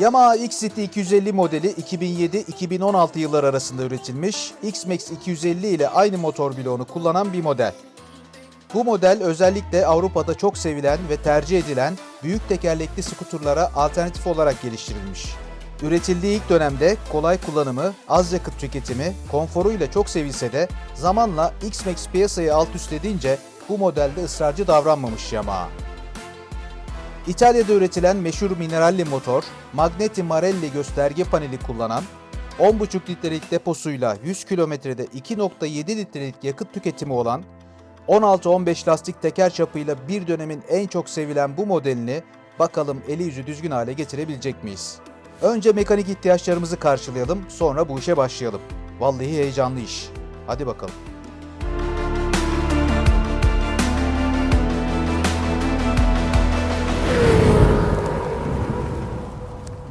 Yamaha X-City 250 modeli 2007-2016 yılları arasında üretilmiş, X-Max 250 ile aynı motor bloğunu kullanan bir model. Bu model özellikle Avrupa'da çok sevilen ve tercih edilen büyük tekerlekli skuturlara alternatif olarak geliştirilmiş. Üretildiği ilk dönemde kolay kullanımı, az yakıt tüketimi, konforuyla çok sevilse de zamanla X-Max piyasayı alt üst edince bu modelde ısrarcı davranmamış Yamaha. İtalya'da üretilen meşhur mineralli motor, Magneti Marelli gösterge paneli kullanan, 10,5 litrelik deposuyla 100 kilometrede 2,7 litrelik yakıt tüketimi olan, 16-15 lastik teker çapıyla bir dönemin en çok sevilen bu modelini bakalım eli yüzü düzgün hale getirebilecek miyiz? Önce mekanik ihtiyaçlarımızı karşılayalım, sonra bu işe başlayalım. Vallahi heyecanlı iş. Hadi bakalım.